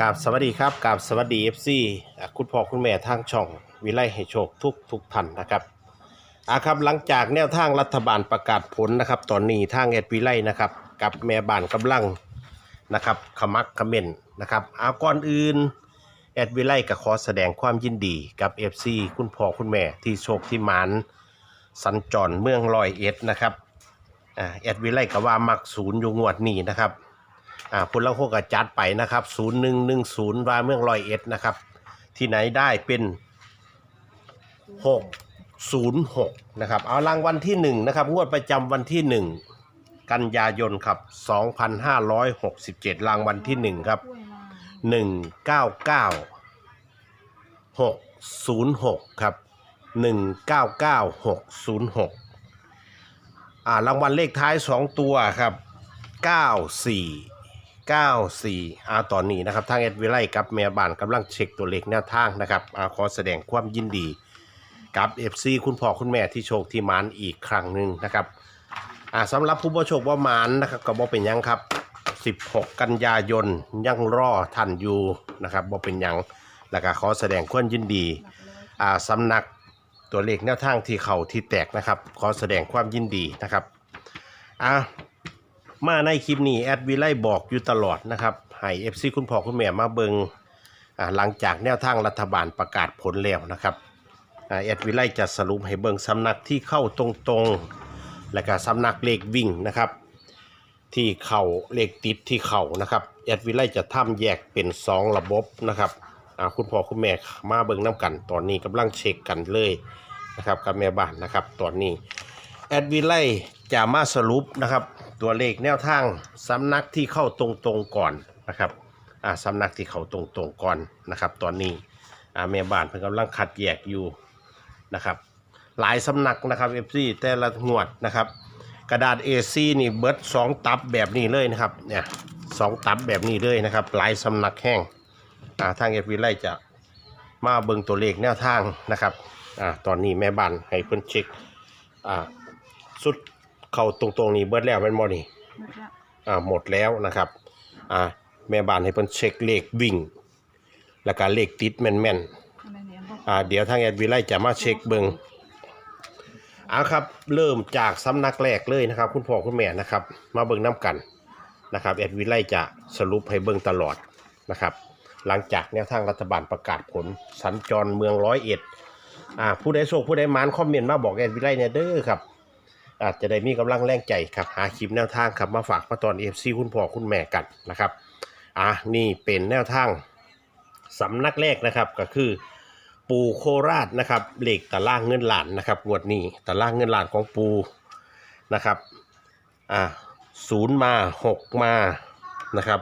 กราบสวัสดีครับกราบสวัสดีเอฟซีคุณพ่อคุณแม่ทางช่อง วิไลให้โชคทุกทุกท่านนะครับอาครับหลังจากแนวทางรัฐบาลประกาศผลนะครับ ตอนนี้ทางแอดวิไลนะครับ กับแม่บ้านกำลังนะครับขมักเขม้นนะครับเอาก่อนอื่นแอดวิไลก็ขอแสดงความยินดีกับเอฟซีคุณพ่อคุณแม่ที่โชคที่หมานสัญจรเมืองลอยเอ็ดนะครับอาแอดวิไลก็ว่ามักศูนย์อยู่งวดนี้นะครับ อ่าพลละโคกจัดไปนะครับ0110ว่าเมืองลอยเอ็ดนะครับ ที่ไหนได้เป็น606นะครับ เอารางวัลที่1นะครับงวดประจำวันที่1กันยายนครับ2567รางวัลที่1ครับกล้วยมา199 606ครับ199 606อ่ารางวัลเลขท้าย2ตัวครับ94 94อาตอนนี้นะครับทางเอ็ดวิไลกับแม่บ้านกำลังเช็คตัวเลขแนวทางนะครับอาขอแสดงความยินดี กับ FC คุณพ่อคุณแม่ที่โชคที่หมานอีกครั้งหนึ่งนะครับอ่าสำหรับผู้ประโชคว่าหมานนะครับก็บ่เป็นหยังครับ 16 กันยายนยังรอท่านอยู่นะครับบ่เป็นหยังแล้วก็ขอแสดงความยินดีอยอ่าสำนักตัวเลขแนวทางที่เขาที่แตกนะครับ ขอแสดงความยินดีนะครับอ่า มาในคลิปนี้แอดวิไลบอกอยู่ตลอดนะครับให้เอฟซีคุณพ่อคุณแม่มาเบิงอ่าหลังจากแนวทางรัฐบาลประกาศผลแล้วนะครับแอดวิไลจะสรุปให้เบิงสำนักที่เข้าตรงๆ และก็สำนักเลขวิ่งนะครับ ที่เข่าเลขติดที่เข่านะครับแอดวิไลจะทำแยกเป็น 2 ระบบนะครับคุณพ่อคุณแม่มาเบิงน้ำกัน ตอนนี้กำลังเช็คกันเลยนะครับกับแม่บ้านนะครับ ตอนนี้แอดวิไลจะมาสรุปนะครับ ตัวเลขแนวทางสำนักที่เข้าตรงๆก่อนนะครับอ่าสำนักที่เข้าตรงๆก่อนนะครับ ตอนนี้อ่าแม่บ้านเพิ่งกำลังคัดแยกอยู่นะครับ หลายสำนักนะครับเอฟซีแต่ละงวดนะครับ กระดาษ A4 นี่เบิร์ดสองตับแบบนี้เลยนะครับเนี่ยสองตับแบบนี้เลยนะครับ หลายสำนักแห้งอ่าทางเอฟวีไลจะมาเบิ่งตัวเลขแนวทางนะครับอ่าตอนนี้แม่บ้านให้เพิ่นเช็คอ่าสุด เข้าตรงๆนี่เบิร์ดแล้วแมันบ่นี่หมดละอ่าหมดแล้วนะครับอ่าแม่บ้านให้เพิ่นเช็คเลขวิ่ง แล้วก็เลขติดแม่นๆอะไรเนี่ยบอกอ่าเดี๋ยวทางแอดวิไลจะมาเช็คเบิงเอาครับ เริ่มจากสำนักแรกเลยนะครับ คุณพ่อคุณแม่นะครับ มาเบิงน้ำกันนะครับแอดวิไลจะสรุปให้เบิงตลอดนะครับ หลังจากแนวทางรัฐบาลประกาศผลสัญจรเมืองร้อยเอ็ดอ่าผู้ใดโชคผู้ใดหมานคอมเมนต์มาบอกแอดวิไลเนี่ยเด้อครับ อาจจะได้มีกำลังแรงใจครับหาคลิปแนวทางครับมาฝากมาตอนเอฟซีคุณพ่อคุณแม่กันนะครับอะนี่เป็นแนวทางสำนักแรกนะครับก็คือ ปูโคราชนะครับเหล็กตะล่างเงินหลานนะครับงวดนี้ตะล่างเงินหลานของปูนะครับอ่าศูนย์มาหกมานะครับ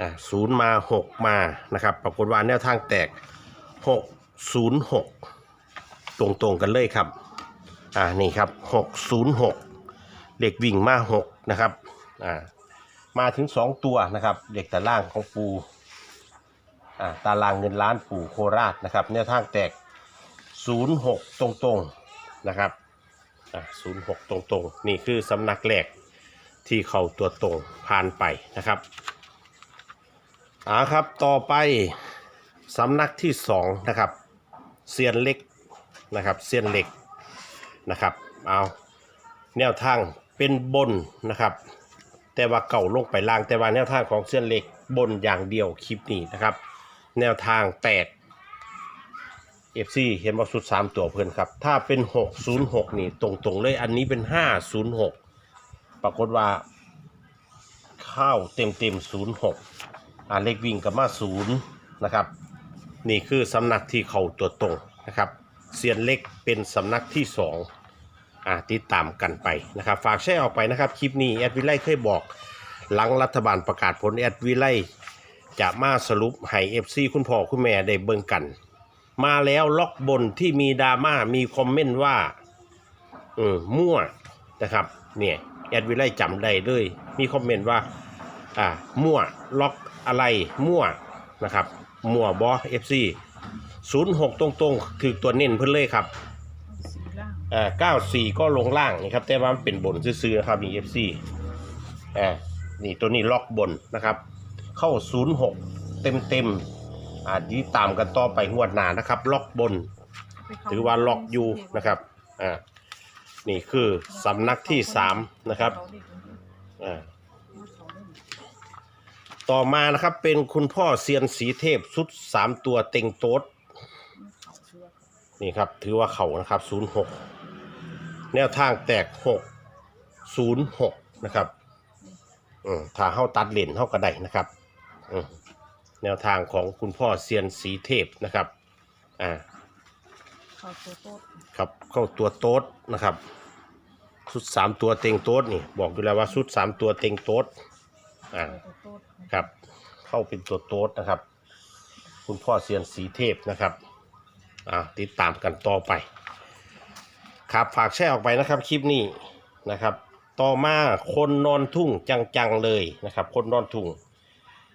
อ่าศูนย์มาหกมานะครับปรากฏว่าแนวทางแตกหกศูนย์หกตรงๆกันเลยครับ อ่านี่ครับหกศูนย์หกเหล็กวิ่งมาหกนะครับอ่ามาถึงสองตัวนะครับเหล็กตะล่างของปูอ่าตารางเงินล้านปูโคราชนะครับแนวทางแตก06ตรงๆนะครับอ่า06ตรงๆ นี่คือสำนักแรกที่เข้าตัวตรงผ่านไปนะครับอ่าครับต่อไปสำนักที่2นะครับเซียนเล็กนะครับเซียนเล็ก นะครับเอาแนวทางเป็นบนนะครับ แต่ว่าเก่าลงไปล่างแต่ว่าแนวทางของเส้นเล็กบนอย่างเดียวคลิปนี้นะครับ แนวทางแปด FC เห็นว่าสุด3ตัวเพื่อนครับ ถ้าเป็น606นี่ตรงๆเลยอันนี้เป็น506ปรากฏว่าเข้าเต็มเต็มๆ06อ่าเลขวิ่งกับมา0นะครับ นี่คือสำนักที่เขาตัวตรงนะครับ เซียนเล็กเป็นสำนักที่2อ่าติดตามกันไปนะครับ ฝากแชร์ออกไปนะครับ คลิปนี้แอดวิไลเคยบอก หลังรัฐบาลประกาศผลแอดวิไลจะมาสรุปให้เอฟซีคุณพ่อคุณแม่ได้เบิ่งกัน มาแล้วล็อกบนที่มีดราม่ามีคอมเมนต์ว่าเออมั่วนะครับเนี่ยแอดวิไลจำได้เลยมีคอมเมนต์ว่าอ่ามั่วล็อกอะไรมั่วนะครับมั่วบอเอฟซี ศูนย์หกตรงๆถือตัวเน้นเพิ่นเลยครับสีล่างอ่าเก้าสี่ก็ลงล่างนี่ครับ แต่ว่ามันเป็นบนซื้อๆนะครับนี่เอฟซีอ่านี่ตัวนี้ล็อกบนนะครับ เข้าศูนย์หกเต็มเต็มๆอ่าที่ตามกันต่อไปงวดหน้านะครับ ล็อกบนถือว่าล็อกอยู่นะครับ อ่า นี่คือสำนักที่สามนะครับ อ่า ต่อมานะครับเป็นคุณพ่อเซียนสีเทพชุดสามตัวเต็งโต๊ด นี่ครับถือว่าเขานะครับศูนย์หกแนวทางแตกหกศูนย์หกนะครับอืมถ้าเข้าตัดเลนเข้าก็ได้นะครับอืมแนวทางของคุณพ่อเซียนสีเทพนะครับ อ่าเขาตัวโต๊ดครับเข้าตัวโต๊ดนะครับชุดสามตัวเต็งโต๊ดนี่ บอกอยู่แล้วว่าชุดสามตัวเต็งโต๊ดอ่าเขาตัวโต๊ดครับ เข้าเป็นตัวโต๊ดนะครับ คุณพ่อเซียนสีเทพนะครับ อ่าติดตามกันต่อไปครับฝากแชร์ออกไปนะครับคลิปนี้นะครับ ต่อมาคนนอนทุ่งจังๆเลยนะครับ คนนอนทุ่ง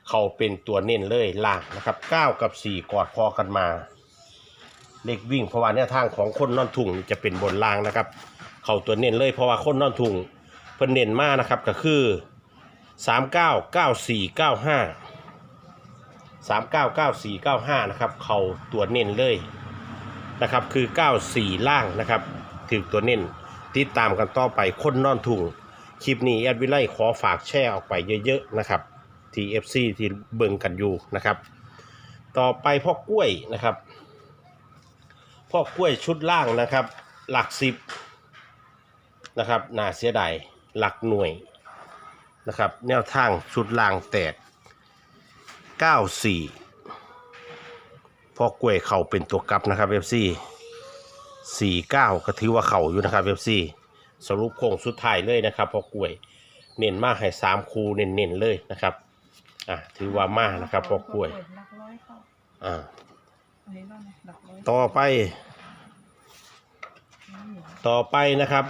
เขาเป็นตัวเน้นเลยล่างนะครับ 9 กับ 4 กอดคอกันมา เลขวิ่งเพราะว่าแนวทางของคนนอนทุ่งจะเป็นบนล่างนะครับ เขาตัวเน้นเลยเพราะว่าคนนอนทุ่งเพิ่นเน้นมากนะครับก็คือ 3 9 9 4 9 5 3 9 9 4 9 5นะครับ เขาตัวเน้นเลย นะครับคือ 94 ล่างนะครับถึงตัวเน้นติดตามกันต่อไปคนนอนทุ่งคลิปนี้แอดวิไลขอฝากแชร์ออกไปเยอะๆนะครับ TFC ที่เบิ่งกันอยู่นะครับ ต่อไปพ่อกล้วยนะครับพ่อกล้วยชุดล่างนะครับ หลักสิบนะครับน่าเสียดายหลักหน่วยนะครับ แนวทางชุดล่างแตก 94 พอกล้วยเข่าเป็นตัวกลับนะครับ FC 49ก็ถือว่าเข่าอยู่นะครับ FC สรุปโค้งสุดท้ายเลยนะครับพอกล้วยเน้นมากให้สามคูเน้นๆเลยนะครับอะถือว่ามากนะครับพอกล้วยอ่าเห็นบ้างไหมหลักร้อยต่อไป ต่อไปนะครับ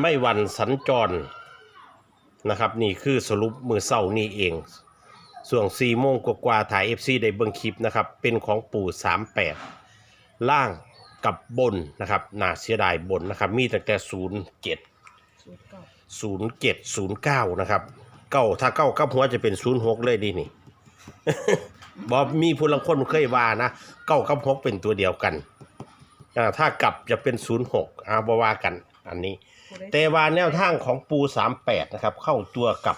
ไม่หวันสัญจรนะครับ นี่คือสรุปมือเศร้านี่เอง ส่วน4โมงกว่าๆถ่าย FC ได้เบิ่งคลิปนะครับ เป็นของปู่ 38 ล่างกับบนนะครับน่าเสียดายบนนะครับ มีตั้งแต่ 07สูตรเก่า07 09 นะครับเก้าถ้าเก้ากับหัวจะเป็น 06 เลยดีนี่ บอมีผู้ลังคนเคยว่านะเก้ากับหกเป็นตัวเดียวกันอ่าถ้ากลับจะเป็น 06อาบว่ากัน อันนี้ผู้ใดแต่ว่าแนวทางของปู 38 นะครับ เข้าตัวกับ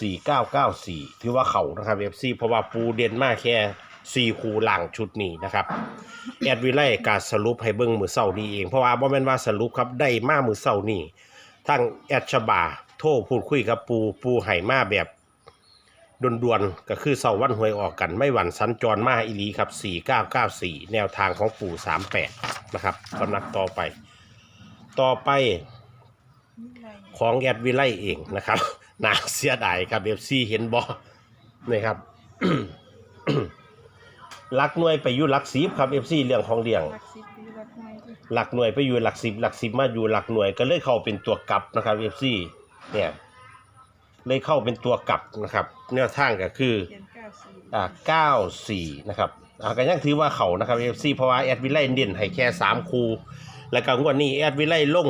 4994ถือว่าเขานะครับ FC เพราะว่าปูเด่นมากแค่4คูหลังชุดนี้นะครับแอดวิไลการสรุปให้เบิ่งมือเศร้านี้เองเพราะว่าบ่แม่นว่าสรุปครับได้มามือเศร้านี้ทั้งแอดชบาโทรพูดคุยกับปูปูให้มาแบบด่วนๆก็คือเสาร์วันหวยออกกันไม่หวั่นสัญจรมาอีหลีครับ 4994 แนวทางของปู่ 38 นะครับสำนักต่อไป ต่อไปของแอดวิไลเองนะครับ น่าเสียดายครับเอฟซีเห็นบอนี่ครับ ลักหน่วยไปอยู่หลักสิบครับเอฟซีเรื่องของเลี้ยง หลักสิบปีหลักหน่วยดิหลักหน่วยไปอยู่หลักสิบหลักสิบมาอยู่หลักหน่วยก็เลยเข้าเป็นตัวกลับนะครับเอฟซีเนี่ย เลยเข้าเป็นตัวกลับนะครับแนวทางก็คือ เขียนเก้าสี่อ่าเก้าสี่นะครับอ่าก็ยังถือว่าเขานะครับเอฟซีเพราะว่าแอดวิไลเด่นให้แค่สามคู แล้วก็งวดนี้แอดวิไลลง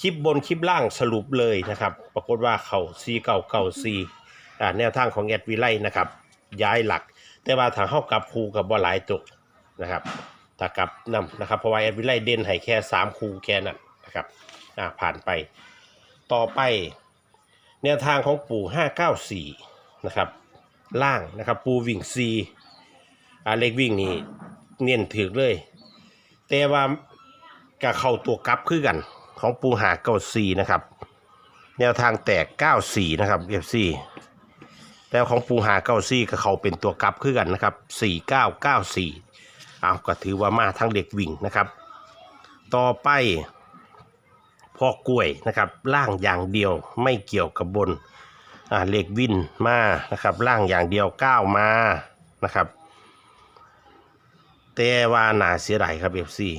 คลิปบนคลิปล่างสรุปเลยนะครับ ปรากฏว่าเขาซีเก่าเก่าซีแนวทางของแอดวิไลนะครับ ย้ายหลัก แต่ว่าทางเข้ากับคูกับบ่หลายตกนะครับถ้ากับนำนะครับเพราะว่าแอดวิไลเด่นให้แค่สามคูแค่นั้นนะครับอ่าผ่านไปต่อไป แนวทางของปู่ห้าเก้าสี่นะครับ ล่างนะครับปูวิ่งซีอาเล็กวิ่งนี่เน้นถือเลย แต่ว่ากับเข้าตัวกลับคือกัน ของปูหาเก้าซีนะครับ แนวทางแตกเก้าสี่นะครับเอฟซีแต่ของปูหาเก้าซีกับเขาเป็นตัวกลับคือกันนะครับสี่เก้าเก้าสี่เอาก็ถือว่ามาทั้งเด็กวิ่งนะครับ ต่อไปพอกล้วยนะครับล่างอย่างเดียวไม่เกี่ยวกับบนอ่าเลขวินมานะครับล่างอย่างเดียวก้าวมานะครับแต่ว่านาเสียดายครับเอฟซี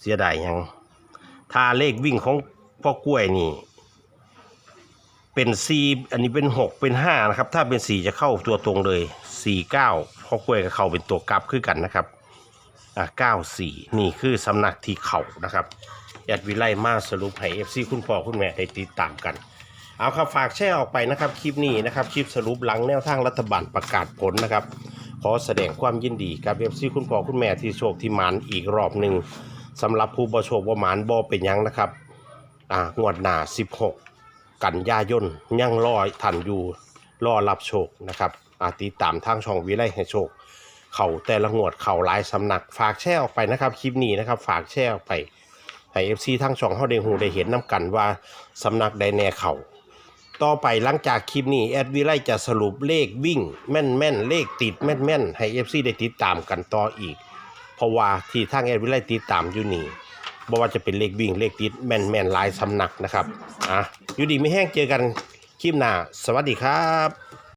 เสียดายยัง ถ้าเลขวิ่งของพ่อกล้วยนี่ เป็นซีอันนี้เป็นหกเป็นห้านะครับ ถ้าเป็นสี่จะเข้าตัวตรงเลยสี่เก้าพ่อกล้วยก็เข้าเป็นตัวกลับคือกันนะครับอ่าเก้าสี่นี่คือสำนักที่เข่านะครับแอดวิไลมาสรุปให้เอฟซีคุณพ่อคุณแม่ได้ติดตามกัน เอาครับฝากแชร์ออกไปนะครับ คลิปนี้นะครับ คลิปสรุปหลังแนวทางรัฐบาลประกาศผลนะครับ ขอแสดงความยินดีกับเอฟซีคุณพ่อคุณแม่ที่โชคที่มานอีกรอบหนึ่ง สำหรับผู้บ่โชคบ่หมานบ่เป็นยังนะครับอ่างวดหน้า16 กันยายนยังรอทันอยู่รอรับโชคนะครับอาติดตามทางช่องวิไลให้โชค เขาแต่ละงวดเขาหลายสำนักฝากแชร์ออกไปนะครับคลิปนี้นะครับฝากแชร์ออกไปให้เอฟซีทั้งช่องเฮาได้หูได้เห็นน้กันว่าสำนักใดแน่เขาต่อไปหลังจากคลิปนี้แอดวิไลจะสรุปเลขวิ่งแม่นแม่นเลขติดแม่นแม่นให้เอฟซีได้ติดตามกันต่ออีก เพราะว่าที่ทางแอดวิไลติดตามอยู่นี่บ่ว่าจะเป็นเลขวิ่งเลขติดแมนแมนลายสำนักนะครับอะอยู่ดีไม่แห้งเจอกันคลิปหน้า สวัสดีครับ